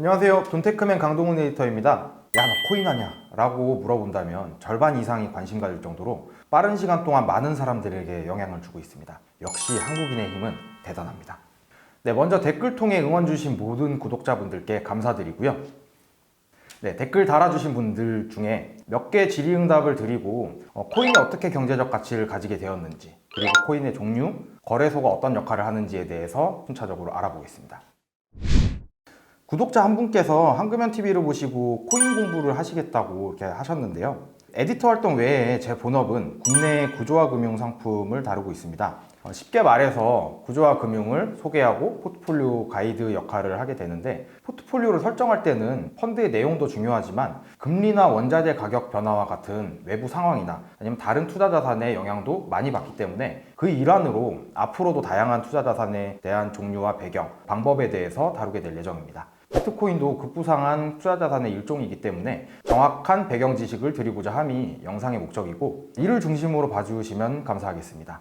안녕하세요. 돈테크맨 강동훈 에디터입니다. 야, 너 코인 하냐? 라고 물어본다면 절반 이상이 관심 가질 정도로 빠른 시간 동안 많은 사람들에게 영향을 주고 있습니다. 역시 한국인의 힘은 대단합니다. 네, 먼저 댓글 통해 응원 주신 모든 구독자분들께 감사드리고요. 네, 댓글 달아주신 분들 중에 몇 개 질의응답을 드리고 어, 코인이 어떻게 경제적 가치를 가지게 되었는지 그리고 코인의 종류, 거래소가 어떤 역할을 하는지에 대해서 순차적으로 알아보겠습니다. 구독자 한 분께서 한금연 TV를 보시고 코인 공부를 하시겠다고 이렇게 하셨는데요. 에디터 활동 외에 제 본업은 국내 구조화 금융 상품을 다루고 있습니다. 어, 쉽게 말해서 구조화 금융을 소개하고 포트폴리오 가이드 역할을 하게 되는데 포트폴리오를 설정할 때는 펀드의 내용도 중요하지만 금리나 원자재 가격 변화와 같은 외부 상황이나 아니면 다른 투자 자산의 영향도 많이 받기 때문에 그 일환으로 앞으로도 다양한 투자 자산에 대한 종류와 배경, 방법에 대해서 다루게 될 예정입니다. 비트코인도 급부상한 투자 자산의 일종이기 때문에 정확한 배경 지식을 드리고자 함이 영상의 목적이고 이를 중심으로 봐주시면 감사하겠습니다.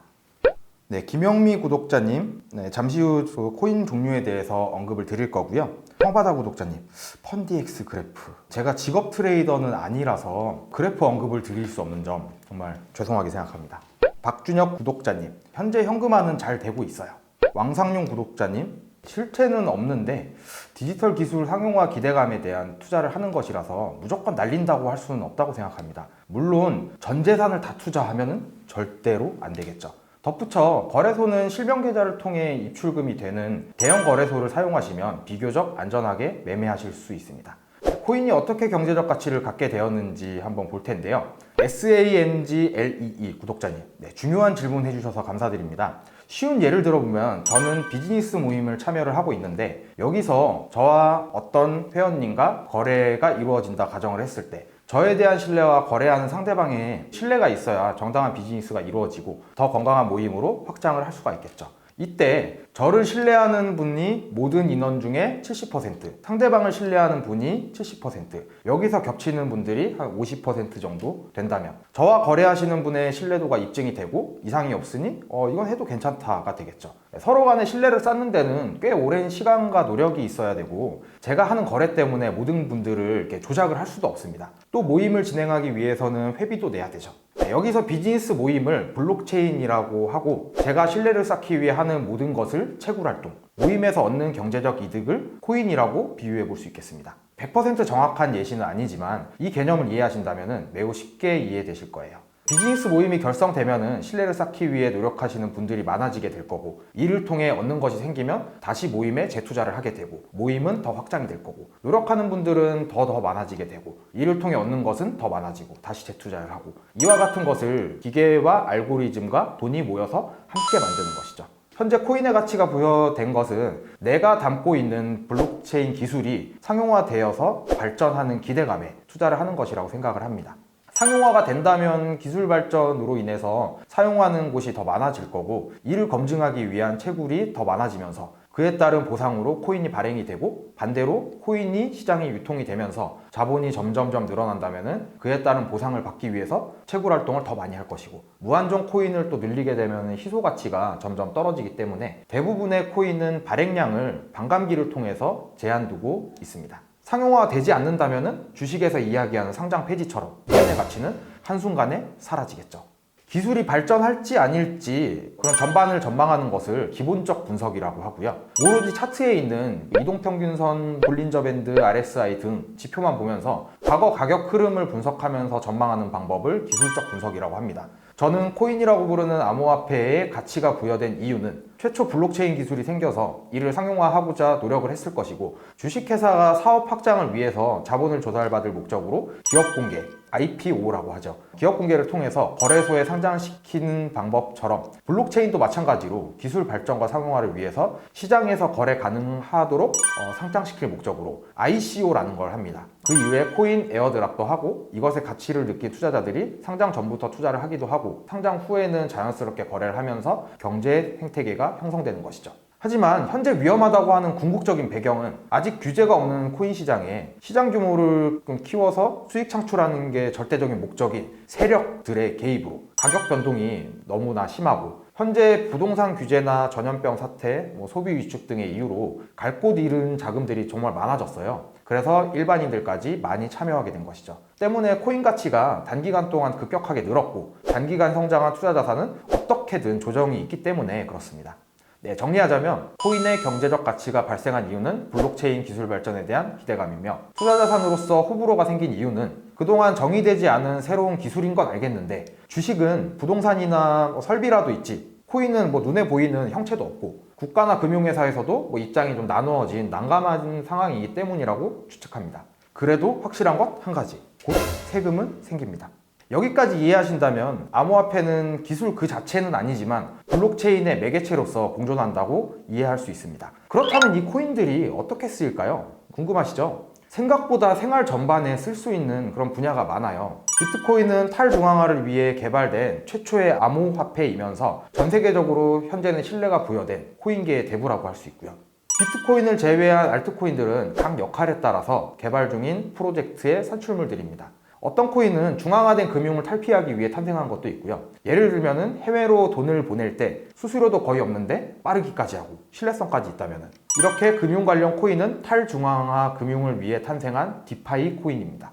네, 김영미 구독자님, 네, 잠시 후그 코인 종류에 대해서 언급을 드릴 거고요. 형바다 구독자님, 펀디엑스 그래프. 제가 직업 트레이더는 아니라서 그래프 언급을 드릴 수 없는 점 정말 죄송하게 생각합니다. 박준혁 구독자님, 현재 현금화는 잘 되고 있어요. 왕상용 구독자님, 실체는 없는데 디지털 기술 상용화 기대감에 대한 투자를 하는 것이라서 무조건 날린다고 할 수는 없다고 생각합니다. 물론 전 재산을 다 투자하면은 절대로 안 되겠죠. 덧붙여 거래소는 실명 계좌를 통해 입출금이 되는 대형 거래소를 사용하시면 비교적 안전하게 매매하실 수 있습니다. 코인이 어떻게 경제적 가치를 갖게 되었는지 한번 볼 텐데요. SANGLEE E 구독자님, 네, 중요한 질문 해주셔서 감사드립니다. 쉬운 예를 들어보면 저는 비즈니스 모임을 참여를 하고 있는데 여기서 저와 어떤 회원님과 거래가 이루어진다 가정을 했을 때 저에 대한 신뢰와 거래하는 상대방의 신뢰가 있어야 정당한 비즈니스가 이루어지고 더 건강한 모임으로 확장을 할 수가 있겠죠. 이때 저를 신뢰하는 분이 모든 인원 중에 70%, 상대방을 신뢰하는 분이 70%, 여기서 겹치는 분들이 한 50% 정도 된다면 저와 거래하시는 분의 신뢰도가 입증이 되고 이상이 없으니 어, 이건 해도 괜찮다가 되겠죠. 서로 간의 신뢰를 쌓는 데는 꽤 오랜 시간과 노력이 있어야 되고 제가 하는 거래 때문에 모든 분들을 이렇게 조작을 할 수도 없습니다. 또 모임을 진행하기 위해서는 회비도 내야 되죠. 네, 여기서 비즈니스 모임을 블록체인이라고 하고 제가 신뢰를 쌓기 위해 하는 모든 것을 채굴 활동, 모임에서 얻는 경제적 이득을 코인이라고 비유해 볼 수 있겠습니다. 100% 정확한 예시는 아니지만 이 개념을 이해하신다면 매우 쉽게 이해되실 거예요. 비즈니스 모임이 결성되면 신뢰를 쌓기 위해 노력하시는 분들이 많아지게 될 거고 이를 통해 얻는 것이 생기면 다시 모임에 재투자를 하게 되고 모임은 더 확장이 될 거고 노력하는 분들은 더더 많아지게 되고 이를 통해 얻는 것은 더 많아지고 다시 재투자를 하고 이와 같은 것을 기계와 알고리즘과 돈이 모여서 함께 만드는 것이죠. 현재 코인의 가치가 부여된 것은 내가 담고 있는 블록체인 기술이 상용화되어서 발전하는 기대감에 투자를 하는 것이라고 생각을 합니다. 상용화가 된다면 기술 발전으로 인해서 사용하는 곳이 더 많아질 거고 이를 검증하기 위한 채굴이 더 많아지면서 그에 따른 보상으로 코인이 발행이 되고 반대로 코인이 시장에 유통이 되면서 자본이 점점점 늘어난다면 그에 따른 보상을 받기 위해서 채굴 활동을 더 많이 할 것이고 무한정 코인을 또 늘리게 되면 희소 가치가 점점 떨어지기 때문에 대부분의 코인은 발행량을 반감기를 통해서 제한 두고 있습니다. 상용화가 되지 않는다면 주식에서 이야기하는 상장 폐지처럼 코인의 가치는 한순간에 사라지겠죠. 기술이 발전할지 아닐지 그런 전반을 전망하는 것을 기본적 분석이라고 하고요. 오로지 차트에 있는 이동평균선, 볼린저 밴드, RSI 등 지표만 보면서 과거 가격 흐름을 분석하면서 전망하는 방법을 기술적 분석이라고 합니다. 저는 코인이라고 부르는 암호화폐에 가치가 부여된 이유는 최초 블록체인 기술이 생겨서 이를 상용화하고자 노력을 했을 것이고 주식회사가 사업 확장을 위해서 자본을 조달받을 목적으로 기업 공개, IPO라고 하죠. 기업 공개를 통해서 거래소에 상장시키는 방법처럼 블록체인도 마찬가지로 기술 발전과 상용화를 위해서 시장에서 거래 가능하도록 어, 상장시킬 목적으로 ICO라는 걸 합니다. 그 이후에 코인 에어드랍도 하고 이것의 가치를 느낀 투자자들이 상장 전부터 투자를 하기도 하고 상장 후에는 자연스럽게 거래를 하면서 경제 생태계가 형성되는 것이죠. 하지만 현재 위험하다고 하는 궁극적인 배경은 아직 규제가 없는 코인 시장에 시장 규모를 좀 키워서 수익 창출하는 게 절대적인 목적인 세력들의 개입으로 가격 변동이 너무나 심하고 현재 부동산 규제나 전염병 사태, 뭐 소비 위축 등의 이유로 갈 곳 잃은 자금들이 정말 많아졌어요. 그래서 일반인들까지 많이 참여하게 된 것이죠. 때문에 코인 가치가 단기간 동안 급격하게 늘었고 단기간 성장한 투자 자산은 어떻게든 조정이 있기 때문에 그렇습니다. 네, 정리하자면 코인의 경제적 가치가 발생한 이유는 블록체인 기술 발전에 대한 기대감이며 투자 자산으로서 호불호가 생긴 이유는 그동안 정의되지 않은 새로운 기술인 건 알겠는데 주식은 부동산이나 뭐 설비라도 있지 코인은 뭐 눈에 보이는 형체도 없고 국가나 금융회사에서도 뭐 입장이 좀 나누어진 난감한 상황이기 때문이라고 추측합니다. 그래도 확실한 것 한 가지 곧 세금은 생깁니다. 여기까지 이해하신다면 암호화폐는 기술 그 자체는 아니지만 블록체인의 매개체로서 공존한다고 이해할 수 있습니다. 그렇다면 이 코인들이 어떻게 쓰일까요? 궁금하시죠? 생각보다 생활 전반에 쓸 수 있는 그런 분야가 많아요. 비트코인은 탈중앙화를 위해 개발된 최초의 암호화폐이면서 전 세계적으로 현재는 신뢰가 부여된 코인계의 대부라고 할 수 있고요. 비트코인을 제외한 알트코인들은 각 역할에 따라서 개발 중인 프로젝트의 산출물들입니다. 어떤 코인은 중앙화된 금융을 탈피하기 위해 탄생한 것도 있고요. 예를 들면은 해외로 돈을 보낼 때 수수료도 거의 없는데 빠르기까지 하고 신뢰성까지 있다면은 이렇게 금융 관련 코인은 탈중앙화 금융을 위해 탄생한 디파이 코인입니다.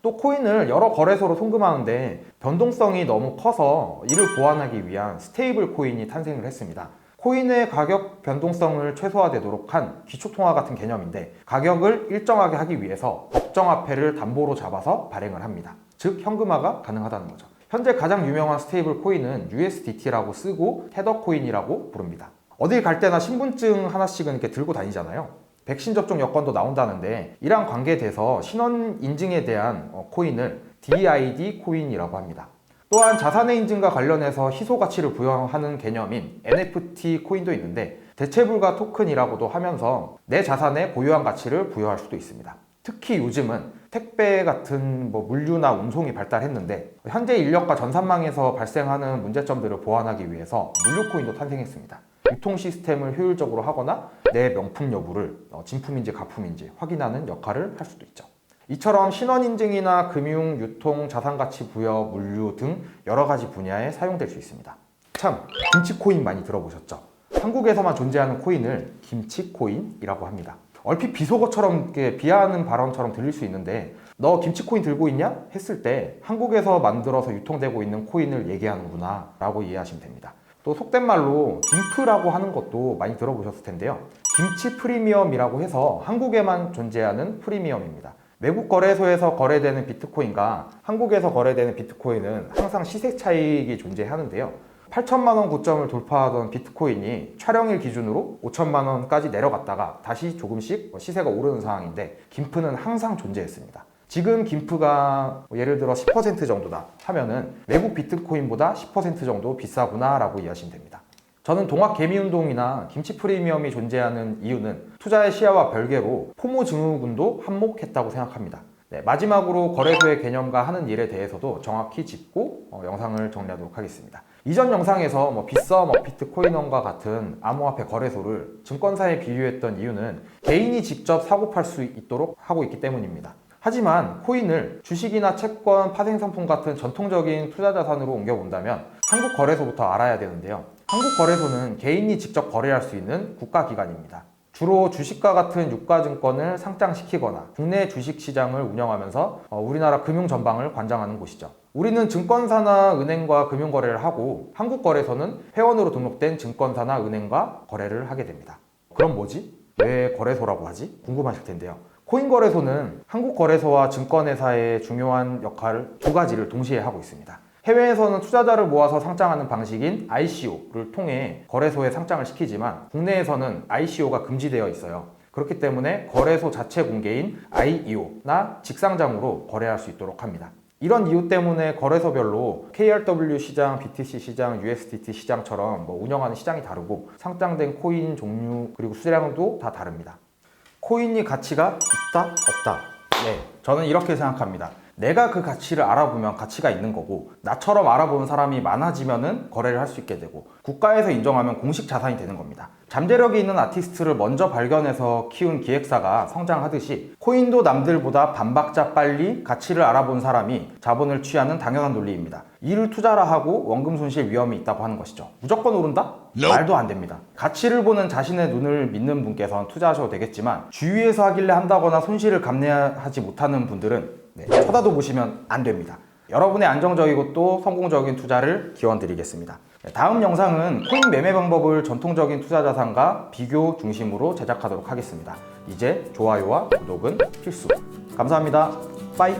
또 코인을 여러 거래소로 송금하는데 변동성이 너무 커서 이를 보완하기 위한 스테이블 코인이 탄생을 했습니다. 코인의 가격 변동성을 최소화되도록 한 기초통화 같은 개념인데 가격을 일정하게 하기 위해서 법정화폐를 담보로 잡아서 발행을 합니다. 즉 현금화가 가능하다는 거죠. 현재 가장 유명한 스테이블 코인은 USDT라고 쓰고 테더 코인이라고 부릅니다. 어딜 갈 때나 신분증 하나씩은 이렇게 들고 다니잖아요. 백신 접종 여건도 나온다는데 이랑 관계돼서 신원 인증에 대한 어, 코인을 DID 코인이라고 합니다. 또한 자산의 인증과 관련해서 희소 가치를 부여하는 개념인 NFT 코인도 있는데 대체 불가 토큰이라고도 하면서 내 자산의 고유한 가치를 부여할 수도 있습니다. 특히 요즘은 택배 같은 뭐 물류나 운송이 발달했는데 현재 인력과 전산망에서 발생하는 문제점들을 보완하기 위해서 물류 코인도 탄생했습니다. 유통 시스템을 효율적으로 하거나 내 명품 여부를 어, 진품인지 가품인지 확인하는 역할을 할 수도 있죠. 이처럼 신원 인증이나 금융, 유통, 자산 가치 부여, 물류 등 여러 가지 분야에 사용될 수 있습니다. 참, 김치 코인 많이 들어보셨죠? 한국에서만 존재하는 코인을 김치 코인이라고 합니다. 얼핏 비속어처럼 비하하는 발언처럼 들릴 수 있는데 너 김치 코인 들고 있냐? 했을 때 한국에서 만들어서 유통되고 있는 코인을 얘기하는구나 라고 이해하시면 됩니다. 또 속된 말로 김프라고 하는 것도 많이 들어보셨을 텐데요. 김치 프리미엄이라고 해서 한국에만 존재하는 프리미엄입니다. 외국 거래소에서 거래되는 비트코인과 한국에서 거래되는 비트코인은 항상 시세 차익이 존재하는데요. 8천만 원 고점을 돌파하던 비트코인이 촬영일 기준으로 5천만 원까지 내려갔다가 다시 조금씩 시세가 오르는 상황인데 김프는 항상 존재했습니다. 지금 김프가 뭐 예를 들어 10% 정도다 하면은 외국 비트코인보다 10% 정도 비싸구나 라고 이해하시면 됩니다. 저는 동학 개미운동이나 김치 프리미엄이 존재하는 이유는 투자의 시야와 별개로 포모 증후군도 한몫했다고 생각합니다. 네, 마지막으로 거래소의 개념과 하는 일에 대해서도 정확히 짚고 어, 영상을 정리하도록 하겠습니다. 이전 영상에서 뭐 빗썸, 업비트, 코인원과 같은 암호화폐 거래소를 증권사에 비유했던 이유는 개인이 직접 사고 팔 수 있도록 하고 있기 때문입니다. 하지만 코인을 주식이나 채권, 파생상품 같은 전통적인 투자 자산으로 옮겨본다면 한국 거래소부터 알아야 되는데요. 한국 거래소는 개인이 직접 거래할 수 있는 국가기관입니다. 주로 주식과 같은 유가증권을 상장시키거나 국내 주식시장을 운영하면서 어, 우리나라 금융 전방을 관장하는 곳이죠. 우리는 증권사나 은행과 금융거래를 하고 한국 거래소는 회원으로 등록된 증권사나 은행과 거래를 하게 됩니다. 그럼 뭐지? 왜 거래소라고 하지? 궁금하실 텐데요. 코인 거래소는 한국 거래소와 증권회사의 중요한 역할을 두 가지를 동시에 하고 있습니다. 해외에서는 투자자를 모아서 상장하는 방식인 ICO를 통해 거래소에 상장을 시키지만 국내에서는 ICO가 금지되어 있어요. 그렇기 때문에 거래소 자체 공개인 IEO나 직상장으로 거래할 수 있도록 합니다. 이런 이유 때문에 거래소별로 KRW 시장, BTC 시장, USDT 시장처럼 뭐 운영하는 시장이 다르고 상장된 코인 종류 그리고 수량도 다 다릅니다. 코인이 가치가 있다 없다. 네, 저는 이렇게 생각합니다. 내가 그 가치를 알아보면 가치가 있는 거고 나처럼 알아보는 사람이 많아지면은 거래를 할 수 있게 되고 국가에서 인정하면 공식 자산이 되는 겁니다. 잠재력이 있는 아티스트를 먼저 발견해서 키운 기획사가 성장하듯이 코인도 남들보다 반박자 빨리 가치를 알아본 사람이 자본을 취하는 당연한 논리입니다. 이를 투자라 하고 원금 손실 위험이 있다고 하는 것이죠. 무조건 오른다? 말도 안 됩니다. 가치를 보는 자신의 눈을 믿는 분께서는 투자하셔도 되겠지만 주위에서 하길래 한다거나 손실을 감내하지 못하는 분들은 네, 쳐다도 보시면 안 됩니다. 여러분의 안정적이고 또 성공적인 투자를 기원드리겠습니다. 네, 다음 영상은 코인 매매 방법을 전통적인 투자 자산과 비교 중심으로 제작하도록 하겠습니다. 이제 좋아요와 구독은 필수. 감사합니다. 빠이.